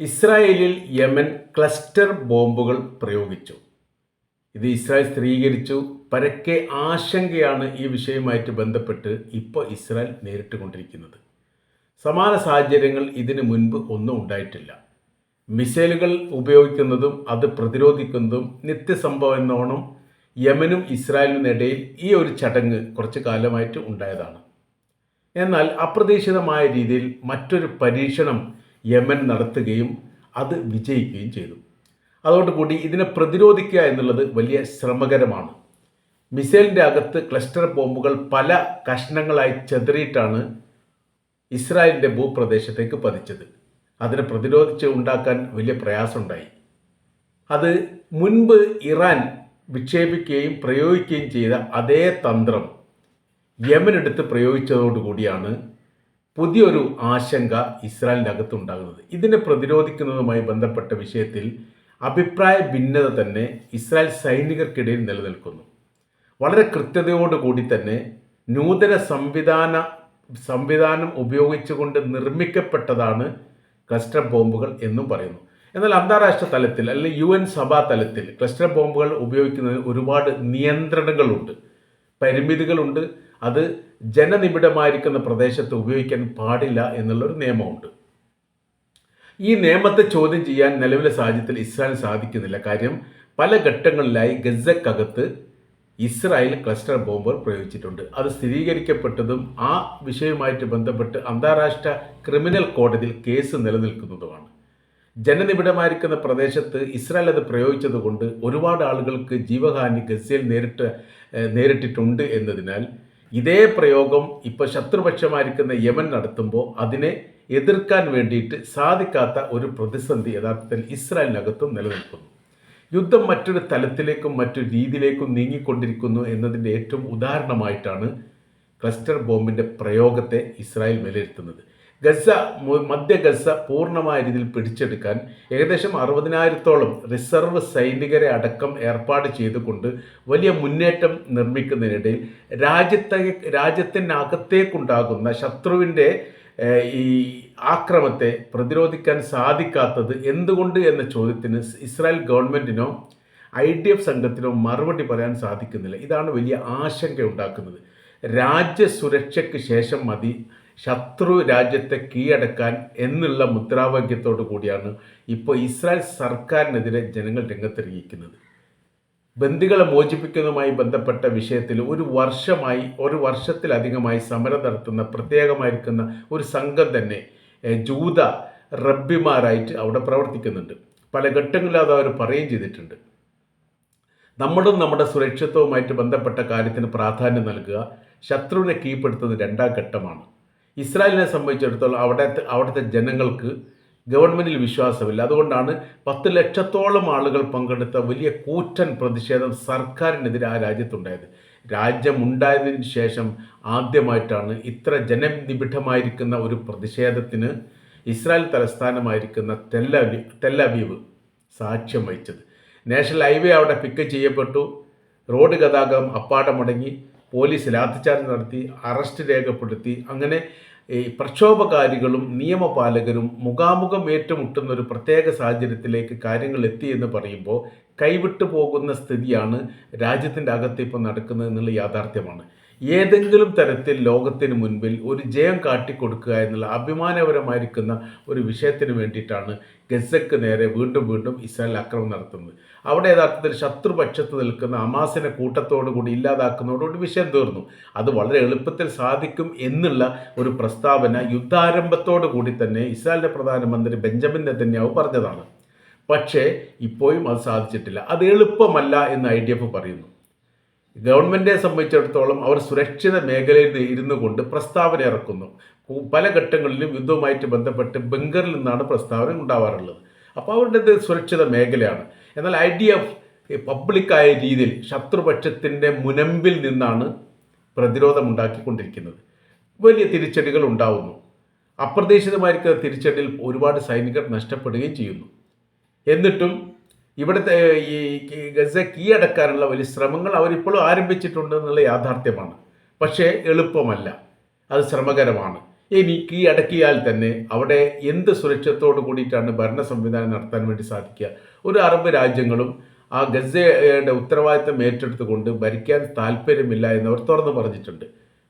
ഇസ്രായേലിൽ Yemen cluster ബോംബുകൾ പ്രയോഗിച്ചു. ഇത് ഇസ്രായേൽ സ്ഥിരീകരിച്ചു. പരക്കെ ആശങ്കയാണ് ഈ വിഷയവുമായിട്ട് ബന്ധപ്പെട്ട് ഇപ്പോൾ ഇസ്രായേൽ നേരിട്ടുകൊണ്ടിരിക്കുന്നത് സമാന സാഹചര്യങ്ങൾ ഇതിനു മുൻപ് ഒന്നും ഉണ്ടായിട്ടില്ല. മിസൈലുകൾ ഉപയോഗിക്കുന്നതും അത് പ്രതിരോധിക്കുന്നതും നിത്യസംഭവം എന്നോണം യമനും ഇസ്രായേലിനിടയിൽ ഈ ഒരു ചടങ്ങ് കുറച്ച് കാലമായിട്ട് ഉണ്ടായതാണ്. എന്നാൽ അപ്രതീക്ഷിതമായ രീതിയിൽ മറ്റൊരു പരീക്ഷണം യമൻ നടത്തുകയും അത് വിജയിക്കുകയും ചെയ്തു. അതോടുകൂടി ഇതിനെ പ്രതിരോധിക്കുക എന്നുള്ളത് വലിയ ശ്രമകരമാണ്. മിസൈലിന്റെ അകത്ത് ക്ലസ്റ്റർ ബോംബുകൾ പല കഷ്ണങ്ങളായി ചെതറിയിട്ടാണ് ഇസ്രായേലിന്റെ ഭൂപ്രദേശത്തേക്ക് പതിച്ചത്. അതിനെ പ്രതിരോധിച്ച് ഉണ്ടാക്കാൻ വലിയ പ്രയാസമുണ്ടായി. അത് മുൻപ് ഇറാൻ വിക്ഷേപിക്കുകയും പ്രയോഗിക്കുകയും ചെയ്ത അതേ തന്ത്രം യമൻ എടുത്ത് പ്രയോഗിച്ചതോടുകൂടിയാണ് പുതിയൊരു ആശങ്ക ഇസ്രായേലിന്റെ അകത്തുണ്ടാകുന്നത് ഇതിനെ പ്രതിരോധിക്കുന്നതുമായി ബന്ധപ്പെട്ട വിഷയത്തിൽ അഭിപ്രായ ഭിന്നത തന്നെ ഇസ്രായേൽ സൈനികർക്കിടയിൽ നിലനിൽക്കുന്നു. വളരെ കൃത്യതയോടുകൂടി തന്നെ നൂതന സംവിധാന സംവിധാനം ഉപയോഗിച്ചുകൊണ്ട് നിർമ്മിക്കപ്പെട്ടതാണ് ക്ലസ്റ്റർ ബോംബുകൾ എന്നും പറയുന്നു. എന്നാൽ അന്താരാഷ്ട്ര തലത്തിൽ അല്ലെങ്കിൽ യു എൻ സഭാ തലത്തിൽ ക്ലസ്റ്റർ ബോംബുകൾ ഉപയോഗിക്കുന്നതിന് ഒരുപാട് നിയന്ത്രണങ്ങളുണ്ട്. പരിമിതികളുണ്ട്. അത് ജനനിബിഡമായിരിക്കുന്ന പ്രദേശത്ത് ഉപയോഗിക്കാൻ പാടില്ല എന്നുള്ളൊരു നിയമമുണ്ട്. ഈ നിയമത്തെ ചോദ്യം ചെയ്യാൻ നിലവിലെ സാഹചര്യത്തിൽ ഇസ്രായേൽ സാധിക്കുന്നില്ല. കാര്യം പല ഘട്ടങ്ങളിലായി ഗസക്കകത്ത് ഇസ്രായേൽ ക്ലസ്റ്റർ ബോംബർ പ്രയോഗിച്ചിട്ടുണ്ട്. അത് സ്ഥിരീകരിക്കപ്പെട്ടതും ആ വിഷയവുമായിട്ട് ബന്ധപ്പെട്ട് അന്താരാഷ്ട്ര ക്രിമിനൽ കോടതിയിൽ കേസ് നിലനിൽക്കുന്നതുമാണ്. ജനനിബിഡമായിരിക്കുന്ന പ്രദേശത്ത് ഇസ്രായേൽ അത് പ്രയോഗിച്ചതുകൊണ്ട് ഒരുപാട് ആളുകൾക്ക് ജീവഹാനി ഗസയിൽ നേരിട്ട് നേരിട്ടിട്ടുണ്ട് എന്നതിനാൽ ഇതേ പ്രയോഗം ഇപ്പോൾ ശത്രുപക്ഷമായിരിക്കുന്ന യമൻ നടത്തുമ്പോൾ അതിനെ എതിർക്കാൻ വേണ്ടിയിട്ട് സാധിക്കാത്ത ഒരു പ്രതിസന്ധി യഥാർത്ഥത്തിൽ ഇസ്രായേലിനകത്തും നിലനിൽക്കുന്നു. യുദ്ധം മറ്റൊരു തലത്തിലേക്കും മറ്റൊരു രീതിയിലേക്കും നീങ്ങിക്കൊണ്ടിരിക്കുന്നു എന്നതിന്റെ ഏറ്റവും ഉദാഹരണമായിട്ടാണ് ക്ലസ്റ്റർ ബോംബിന്റെ പ്രയോഗത്തെ ഇസ്രായേൽ വിലയിരുത്തുന്നത്. ഗസ മധ്യ ഗസ പൂർണമായ രീതിയിൽ പിടിച്ചെടുക്കാൻ ഏകദേശം അറുപതിനായിരത്തോളം റിസർവ് സൈനികരെ അടക്കം ഏർപ്പാട് ചെയ്തുകൊണ്ട് വലിയ മുന്നേറ്റം നിർമ്മിക്കുന്നതിനിടയിൽ രാജ്യത്തെ രാജ്യത്തിനകത്തേക്കുണ്ടാകുന്ന ശത്രുവിന്റെ ഈ ആക്രമത്തെ പ്രതിരോധിക്കാൻ സാധിക്കാത്തത് എന്തുകൊണ്ട് എന്ന ചോദ്യത്തിന് ഇസ്രായേൽ ഗവൺമെന്റിനോ ഐ ഡി എഫ് സംഘത്തിനോ മറുപടി പറയാൻ സാധിക്കുന്നില്ല. ഇതാണ് വലിയ ആശങ്ക ഉണ്ടാക്കുന്നത്. രാജ്യസുരക്ഷയ്ക്ക് ശേഷം മതി. ശത്രു രാജ്യത്തെ കീഴടക്കാൻ എന്നുള്ള മുദ്രാവാക്യത്തോടു കൂടിയാണ് ഇപ്പോൾ ഇസ്രായേൽ സർക്കാരിനെതിരെ ജനങ്ങൾ രംഗത്തിറങ്ങിയിരിക്കുന്നത്. ബന്ദികളെ മോചിപ്പിക്കുന്നതുമായി ബന്ധപ്പെട്ട വിഷയത്തിൽ ഒരു വർഷമായി ഒരു വർഷത്തിലധികമായി സമരം നടത്തുന്ന പ്രത്യേകമായിരിക്കുന്ന ഒരു സംഘം തന്നെ ജൂത റബ്ബിമാരായിട്ട് അവിടെ പ്രവർത്തിക്കുന്നുണ്ട്. പല ഘട്ടങ്ങളിൽ അത് അവർ പറയുകയും ചെയ്തിട്ടുണ്ട്. നമ്മളും നമ്മുടെ സുരക്ഷിതവുമായിട്ട് ബന്ധപ്പെട്ട കാര്യത്തിന് പ്രാധാന്യം നൽകുക ശത്രുവിനെ കീഴ്പ്പെടുത്തുന്നത് രണ്ടാം ഘട്ടമാണ്. ഇസ്രായേലിനെ സംബന്ധിച്ചിടത്തോളം അവിടെ അവിടുത്തെ ജനങ്ങൾക്ക് ഗവൺമെന്റിൽ വിശ്വാസമില്ല. അതുകൊണ്ടാണ് പത്ത് ലക്ഷത്തോളം ആളുകൾ പങ്കെടുത്ത വലിയ കൂറ്റൻ പ്രതിഷേധം സർക്കാരിനെതിരെ ആ രാജ്യത്തുണ്ടായത്. രാജ്യമുണ്ടായതിന് ശേഷം ആദ്യമായിട്ടാണ് ഇത്ര ജനനിബിഡമായിരിക്കുന്ന ഒരു പ്രതിഷേധത്തിന് ഇസ്രായേൽ തലസ്ഥാനമായിരിക്കുന്ന തെല്ലവി തെല്ലവീവ് സാക്ഷ്യം വഹിച്ചത്. നാഷണൽ ഹൈവേ അവിടെ പിക്ക് ചെയ്യപ്പെട്ടു. റോഡ് ഗതാഗതം അപ്പാടെ മുടങ്ങി പോലീസ് ലാത്തിച്ചാർജ് നടത്തി അറസ്റ്റ് രേഖപ്പെടുത്തി അങ്ങനെ ഈ പ്രക്ഷോഭകാരികളും നിയമപാലകരും മുഖാമുഖം ഏറ്റുമുട്ടുന്ന ഒരു പ്രത്യേക സാഹചര്യത്തിലേക്ക് കാര്യങ്ങൾ എത്തി എന്ന് പറയുമ്പോൾ കൈവിട്ടു പോകുന്ന സ്ഥിതിയാണ് രാജ്യത്തിന്റെ അകത്ത് ഇപ്പോൾ നടക്കുന്നത് എന്നുള്ള യാഥാർത്ഥ്യമാണ്. ഏതെങ്കിലും തരത്തിൽ ലോകത്തിന് മുൻപിൽ ഒരു ജയം കാട്ടിക്കൊടുക്കുക എന്നുള്ള അഭിമാനപരമായിരിക്കുന്ന ഒരു വിഷയത്തിന് വേണ്ടിയിട്ടാണ് ഗസക്ക് നേരെ വീണ്ടും വീണ്ടും ഇസ്രായേൽ ആക്രമണം നടത്തുന്നത്. അവിടെ യഥാർത്ഥത്തിൽ ശത്രുപക്ഷത്ത് നിൽക്കുന്ന അമാസിനെ കൂട്ടത്തോടുകൂടി ഇല്ലാതാക്കുന്നതോടുകൂടി വിഷയം തീർന്നു. അത് വളരെ എളുപ്പത്തിൽ സാധിക്കും എന്നുള്ള ഒരു പ്രസ്താവന യുദ്ധാരംഭത്തോടു കൂടി തന്നെ ഇസ്രായേലിന്റെ പ്രധാനമന്ത്രി ബെഞ്ചമിൻ നെതന്യാവ് പറഞ്ഞതാണ്. പക്ഷേ ഇപ്പോഴും അത് സാധിച്ചിട്ടില്ല. അത് എളുപ്പമല്ല എന്ന് ഐ ഡി എഫ് പറയുന്നു. ഗവൺമെന്റിനെ സംബന്ധിച്ചിടത്തോളം അവർ സുരക്ഷിത മേഖലയിൽ ഇരുന്നു കൊണ്ട് പ്രസ്താവന ഇറക്കുന്നു. പല ഘട്ടങ്ങളിലും യുദ്ധവുമായിട്ട് ബന്ധപ്പെട്ട് ബംഗറിൽ നിന്നാണ് പ്രസ്താവന ഉണ്ടാവാറുള്ളത്. അപ്പോൾ അവരുടേത് സുരക്ഷിത മേഖലയാണ്. എന്നാൽ ഐ ഡി എഫ് പബ്ലിക്കായ രീതിയിൽ ശത്രുപക്ഷത്തിന്റെ മുനമ്പിൽ നിന്നാണ് പ്രതിരോധം ഉണ്ടാക്കിക്കൊണ്ടിരിക്കുന്നത്. വലിയ തിരിച്ചടികൾ ഉണ്ടാവുന്നു. അപ്രതീക്ഷിതമായിരിക്കുന്ന തിരിച്ചടിയിൽ ഒരുപാട് സൈനികർ നഷ്ടപ്പെടുകയും ചെയ്യുന്നു. എന്നിട്ടും ഇവിടുത്തെ ഈ ഗസ കീഴടക്കാനുള്ള വലിയ ശ്രമങ്ങൾ അവരിപ്പോഴും ആരംഭിച്ചിട്ടുണ്ട് എന്നുള്ള യാഥാർത്ഥ്യമാണ്. പക്ഷേ എളുപ്പമല്ല. അത് ശ്രമകരമാണ്. ഇനി കീഴടക്കിയാൽ തന്നെ അവിടെ എന്ത് സുരക്ഷത്തോട് കൂടിയിട്ടാണ് ഭരണ സംവിധാനം നടത്താൻ വേണ്ടി സാധിക്കുക? ഒരു അറബ് രാജ്യങ്ങളും ആ ഗസയുടെ ഉത്തരവാദിത്തം ഏറ്റെടുത്തുകൊണ്ട് ഭരിക്കാൻ താല്പര്യമില്ല എന്നവർ തുറന്നു പറഞ്ഞിട്ടുണ്ട്.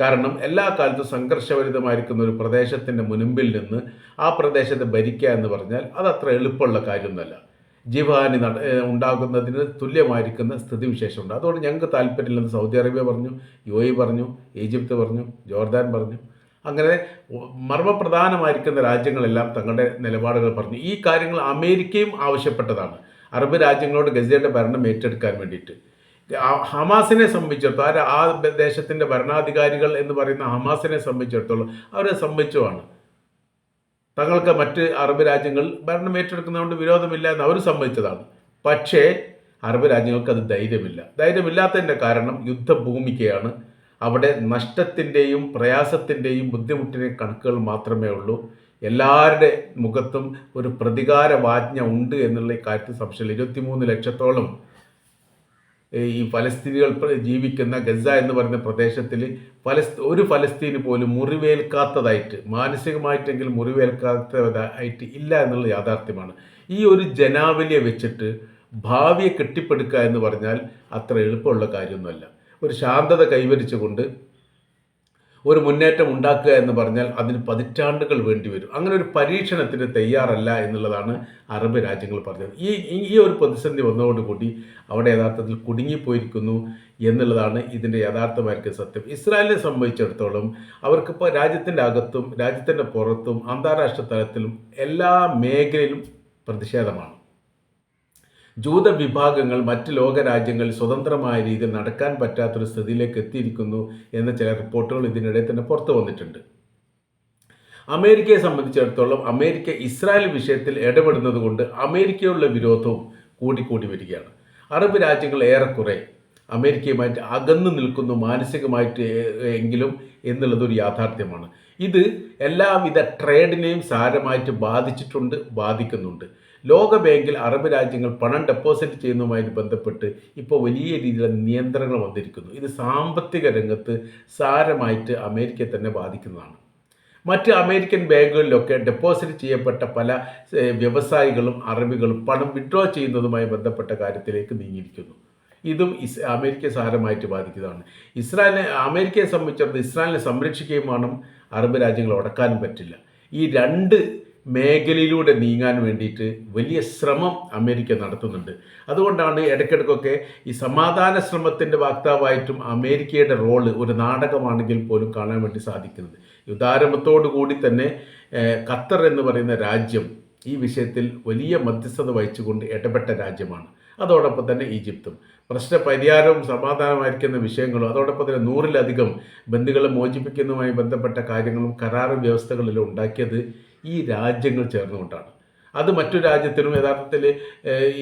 കാരണം എല്ലാ കാലത്തും സംഘർഷഭരിതമായിരിക്കുന്ന ഒരു പ്രദേശത്തിന്റെ മുൻപിൽ നിന്ന് ആ പ്രദേശത്തെ ഭരിക്കുക എന്ന് പറഞ്ഞാൽ അത് അത്ര എളുപ്പമുള്ള കാര്യമൊന്നുമല്ല. ജീവഹാനി ഉണ്ടാകുന്നതിന് തുല്യമായിരിക്കുന്ന സ്ഥിതിവിശേഷമുണ്ട്. അതുകൊണ്ട് ഞങ്ങൾക്ക് താല്പര്യമില്ലെന്ന് സൗദി അറേബ്യ പറഞ്ഞു യു എ പറഞ്ഞു ഈജിപ്ത് പറഞ്ഞു ജോർദാൻ പറഞ്ഞു. അങ്ങനെ മർമ്മപ്രധാനമായിരിക്കുന്ന രാജ്യങ്ങളെല്ലാം തങ്ങളുടെ നിലപാടുകൾ പറഞ്ഞു. ഈ കാര്യങ്ങൾ അമേരിക്കയും ആവശ്യപ്പെട്ടതാണ്. അറബ് രാജ്യങ്ങളോട് ഗസയുടെ ഭരണം ഏറ്റെടുക്കാൻ വേണ്ടിയിട്ട്. ഹമാസിനെ സംബന്ധിച്ചിടത്തോളം ആ ദേശത്തിന്റെ ഭരണാധികാരികൾ എന്ന് പറയുന്ന ഹമാസിനെ സംബന്ധിച്ചിടത്തോളം അവരെ സംബന്ധിച്ചുമാണ്. തങ്ങൾക്ക് മറ്റ് അറബ് രാജ്യങ്ങൾ ഭരണം ഏറ്റെടുക്കുന്നതുകൊണ്ട് വിരോധമില്ല എന്ന് അവർ സമ്മതിച്ചതാണ്. പക്ഷേ അറബ് രാജ്യങ്ങൾക്ക് അത് ധൈര്യമില്ല. ധൈര്യമില്ലാത്തതിന്റെ കാരണം യുദ്ധഭൂമിക്കയാണ് അവിടെ നഷ്ടത്തിന്റെയും പ്രയാസത്തിന്റെയും ബുദ്ധിമുട്ടിന്റെയും കണക്കുകൾ മാത്രമേ ഉള്ളൂ. എല്ലാവരുടെ മുഖത്തും ഒരു പ്രതികാര വാജ്ഞ ഉണ്ട് എന്നുള്ള കാര്യത്തിൽ സംശയമില്ല. ഇരുപത്തിമൂന്ന് ലക്ഷത്തോളം ഈ ഫലസ്തീനികൾ ജീവിക്കുന്ന ഗസ എന്ന് പറയുന്ന പ്രദേശത്തിൽ ഫലസ് ഒരു ഫലസ്തീന് പോലും മുറിവേൽക്കാത്തതായിട്ട് മാനസികമായിട്ടെങ്കിലും മുറിവേൽക്കാത്തതായിട്ട് ഇല്ല എന്നുള്ള യാഥാർത്ഥ്യമാണ്. ഈ ഒരു ജനാവലിയെ വെച്ചിട്ട് ഭാവിയെ കെട്ടിപ്പടുക്കുക എന്ന് പറഞ്ഞാൽ അത്ര എളുപ്പമുള്ള കാര്യമൊന്നുമല്ല. ഒരു ശാന്തത കൈവരിച്ചുകൊണ്ട് ഒരു മുന്നേറ്റം ഉണ്ടാക്കുക എന്ന് പറഞ്ഞാൽ അതിന് പതിറ്റാണ്ടുകൾ വേണ്ടി വരും. അങ്ങനെ ഒരു പരീക്ഷണത്തിന് തയ്യാറല്ല എന്നുള്ളതാണ് അറബ് രാജ്യങ്ങൾ പറഞ്ഞത്. ഈ ഈ- ഒരു പ്രതിസന്ധി വന്നതോടുകൂടി അവിടെ യഥാർത്ഥത്തിൽ കുടുങ്ങിപ്പോയിരിക്കുന്നു എന്നുള്ളതാണ് ഇതിന്റെ യഥാർത്ഥമായിരിക്കും സത്യം. ഇസ്രായേലിനെ സംബന്ധിച്ചിടത്തോളം അവർക്കിപ്പോൾ രാജ്യത്തിന്റെ അകത്തും രാജ്യത്തിന്റെ പുറത്തും അന്താരാഷ്ട്ര തലത്തിലും എല്ലാ മേഖലയിലും പ്രതിഷേധമാണ്. ജൂത വിഭാഗങ്ങൾ മറ്റ് ലോകരാജ്യങ്ങളിൽ സ്വതന്ത്രമായ രീതിയിൽ നടക്കാൻ പറ്റാത്തൊരു സ്ഥിതിയിലേക്ക് എത്തിയിരിക്കുന്നു എന്ന ചില റിപ്പോർട്ടുകൾ ഇതിനിടെ തന്നെ പുറത്തു വന്നിട്ടുണ്ട്. അമേരിക്കയെ സംബന്ധിച്ചിടത്തോളം അമേരിക്ക ഇസ്രായേൽ വിഷയത്തിൽ ഇടപെടുന്നത് കൊണ്ട് അമേരിക്കയുള്ള വിരോധവും കൂടിക്കൂടി വരികയാണ്. അറബ് രാജ്യങ്ങൾ ഏറെക്കുറെ അമേരിക്കയുമായിട്ട് അകന്നു നിൽക്കുന്നു മാനസികമായിട്ട് എങ്കിലും എന്നുള്ളതൊരു യാഥാർത്ഥ്യമാണ്. ഇത് എല്ലാവിധ ട്രേഡിനെയും സാരമായിട്ട് ബാധിച്ചിട്ടുണ്ട് ബാധിക്കുന്നുണ്ട്. ലോക ബാങ്കിൽ അറബ് രാജ്യങ്ങൾ പണം ഡെപ്പോസിറ്റ് ചെയ്യുന്നതുമായി ബന്ധപ്പെട്ട് ഇപ്പോൾ വലിയ രീതിയിലുള്ള നിയന്ത്രണങ്ങൾ വന്നിരിക്കുന്നു. ഇത് സാമ്പത്തിക രംഗത്ത് സാരമായിട്ട് അമേരിക്കയെ തന്നെ ബാധിക്കുന്നതാണ്. മറ്റ് അമേരിക്കൻ ബാങ്കുകളിലൊക്കെ ഡെപ്പോസിറ്റ് ചെയ്യപ്പെട്ട പല വ്യവസായികളും അറബികളും പണം വിഡ്രോ ചെയ്യുന്നതുമായി ബന്ധപ്പെട്ട കാര്യത്തിലേക്ക് നീങ്ങിയിരിക്കുന്നു. ഇതും ഇസ് അമേരിക്കയെ സാരമായിട്ട് ബാധിക്കുന്നതാണ്. ഇസ്രായേലിനെ അമേരിക്കയെ സംബന്ധിച്ചിടത്തോളം ഇസ്രായേലിനെ സംരക്ഷിക്കുകയും വേണം. അറബ് രാജ്യങ്ങൾ ഉടക്കാനും പറ്റില്ല. ഈ രണ്ട് മേഖലയിലൂടെ നീങ്ങാൻ വേണ്ടിയിട്ട് വലിയ ശ്രമം അമേരിക്ക നടത്തുന്നുണ്ട്. അതുകൊണ്ടാണ് ഇടയ്ക്കിടയ്ക്കൊക്കെ ഈ സമാധാന ശ്രമത്തിന്റെ വാക്താവായിട്ടും അമേരിക്കയുടെ റോൾ ഒരു നാടകമാണെങ്കിൽ പോലും കാണാൻ വേണ്ടി സാധിക്കുന്നത്. ഉദാരമത്തോടു കൂടി തന്നെ ഖത്തർ എന്ന് പറയുന്ന രാജ്യം ഈ വിഷയത്തിൽ വലിയ മധ്യസ്ഥത വഹിച്ചുകൊണ്ട് ഇടപെട്ട രാജ്യമാണ്. അതോടൊപ്പം തന്നെ ഈജിപ്തും. പ്രശ്നപരിഹാരവും സമാധാനമായിരിക്കുന്ന വിഷയങ്ങളും അതോടൊപ്പം തന്നെ നൂറിലധികം ബന്ധുക്കളെ മോചിപ്പിക്കുന്നതുമായി ബന്ധപ്പെട്ട കാര്യങ്ങളും കരാറും വ്യവസ്ഥകളിലും ഉണ്ടാക്കിയത് ഈ രാജ്യങ്ങൾ ചേർന്നുകൊണ്ടാണ്. അത് മറ്റു രാജ്യത്തിനും യഥാർത്ഥത്തിൽ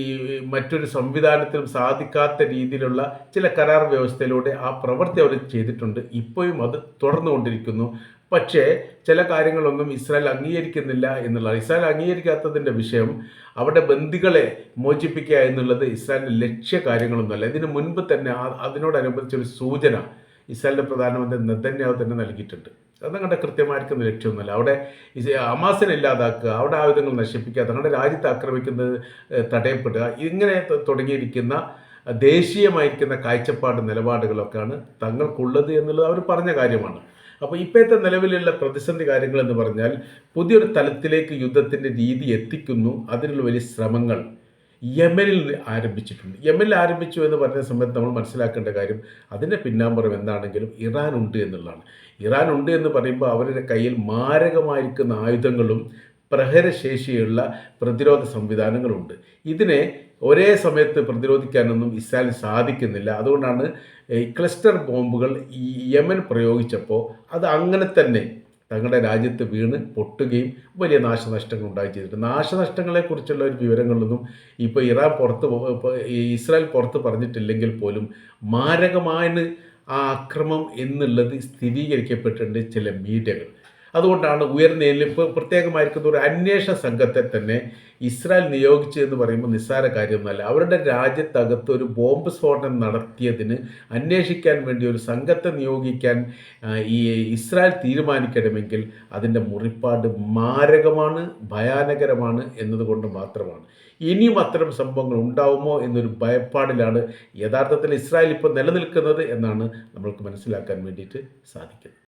ഈ മറ്റൊരു സംവിധാനത്തിനും സാധിക്കാത്ത രീതിയിലുള്ള ചില കരാർ വ്യവസ്ഥയിലൂടെ ആ പ്രവൃത്തി അവർ ചെയ്തിട്ടുണ്ട്. ഇപ്പോഴും അത് തുടർന്നുകൊണ്ടിരിക്കുന്നു. പക്ഷേ ചില കാര്യങ്ങളൊന്നും ഇസ്രായേൽ അംഗീകരിക്കുന്നില്ല എന്നുള്ളതാണ്. ഇസ്രായേൽ അംഗീകരിക്കാത്തതിന്റെ വിഷയം അവിടെ ബന്ദികളെ മോചിപ്പിക്കുക എന്നുള്ളത് ഇസ്രായേലിന്റെ ലക്ഷ്യ കാര്യങ്ങളൊന്നുമല്ല. ഇതിനു മുൻപ് തന്നെ അതിനോടനുബന്ധിച്ചൊരു സൂചന ഇസ്രായേലിന്റെ പ്രധാനമന്ത്രി നെതന്യാഹു തന്നെ നൽകിയിട്ടുണ്ട്. അതങ്ങടെ കൃത്യമായിരിക്കുന്ന ലക്ഷ്യമൊന്നുമല്ല. അവിടെ അമാസിനെ ഇല്ലാതാക്കുക അവിടെ ആയുധങ്ങൾ നശിപ്പിക്കുക തങ്ങളുടെ രാജ്യത്തെ ആക്രമിക്കുന്നത് തടയപ്പെടുക ഇങ്ങനെ തുടങ്ങിയിരിക്കുന്ന ദേശീയമായിരിക്കുന്ന കാഴ്ചപ്പാട് നിലപാടുകളൊക്കെയാണ് തങ്ങൾക്കുള്ളത് എന്നുള്ളത് അവർ പറഞ്ഞ കാര്യമാണ്. അപ്പോൾ ഇപ്പോഴത്തെ നിലവിലുള്ള പ്രതിസന്ധി കാര്യങ്ങൾ എന്ന് പറഞ്ഞാൽ പുതിയൊരു തലത്തിലേക്ക് യുദ്ധത്തിന്റെ രീതി എത്തിക്കുന്നു. അതിനുള്ള വലിയ ശ്രമങ്ങൾ യമനിൽ ആരംഭിച്ചിട്ടുണ്ട്. യമനിൽ ആരംഭിച്ചു എന്ന് പറഞ്ഞ സമയത്ത് നമ്മൾ മനസ്സിലാക്കേണ്ട കാര്യം അതിന്റെ പിന്നാമ്പുറം എന്താണെങ്കിലും ഇറാൻ ഉണ്ട് എന്നുള്ളതാണ്. ഇറാൻ ഉണ്ട് എന്ന് പറയുമ്പോൾ അവരുടെ കയ്യിൽ മാരകമായിരിക്കുന്ന ആയുധങ്ങളും പ്രഹരശേഷിയുള്ള പ്രതിരോധ സംവിധാനങ്ങളുണ്ട്. ഇതിനെ ഒരേ സമയത്ത് പ്രതിരോധിക്കാനൊന്നും ഇസ്രായേലിന് സാധിക്കുന്നില്ല. അതുകൊണ്ടാണ് ക്ലസ്റ്റർ ബോംബുകൾ ഈ യമൻ പ്രയോഗിച്ചപ്പോൾ അത് അങ്ങനെ തന്നെ തങ്ങളുടെ രാജ്യത്ത് വീണ് പൊട്ടുകയും വലിയ നാശനഷ്ടങ്ങൾ ഉണ്ടായി ചെയ്തിട്ടുണ്ട്. നാശനഷ്ടങ്ങളെക്കുറിച്ചുള്ള ഒരു വിവരങ്ങളൊന്നും ഇപ്പോൾ ഇറാൻ പുറത്ത് ഇസ്രായേൽ പുറത്ത് പറഞ്ഞിട്ടില്ലെങ്കിൽ പോലും മാരകമാണ് ആ അക്രമം എന്നുള്ളത് സ്ഥിരീകരിക്കപ്പെട്ടിട്ടുണ്ട് ചില മീഡിയകൾ. അതുകൊണ്ടാണ് ഉയർന്ന എലിപ്പ് പ്രത്യേകമായിരിക്കുന്ന ഒരു അന്വേഷണ സംഘത്തെ തന്നെ ഇസ്രായേൽ നിയോഗിച്ചു എന്ന് പറയുമ്പോൾ നിസ്സാര കാര്യമൊന്നുമല്ല. അവരുടെ രാജ്യത്തകത്ത് ഒരു ബോംബ് സ്ഫോടനം നടത്തിയതിന് അന്വേഷിക്കാൻ വേണ്ടി ഒരു സംഘത്തെ നിയോഗിക്കാൻ ഈ ഇസ്രായേൽ തീരുമാനിക്കണമെങ്കിൽ അതിന്റെ മുറിപ്പാട് മാരകമാണ് ഭയാനകരമാണ് എന്നതുകൊണ്ട് മാത്രമാണ്. ഇനിയും അത്തരം സംഭവങ്ങൾ ഉണ്ടാവുമോ എന്നൊരു ഭയപ്പാടിലാണ് യഥാർത്ഥത്തിൽ ഇസ്രായേൽ ഇപ്പോൾ നിലനിൽക്കുന്നത് എന്നാണ് നമ്മൾക്ക് മനസ്സിലാക്കാൻ വേണ്ടിയിട്ട് സാധിക്കുന്നത്.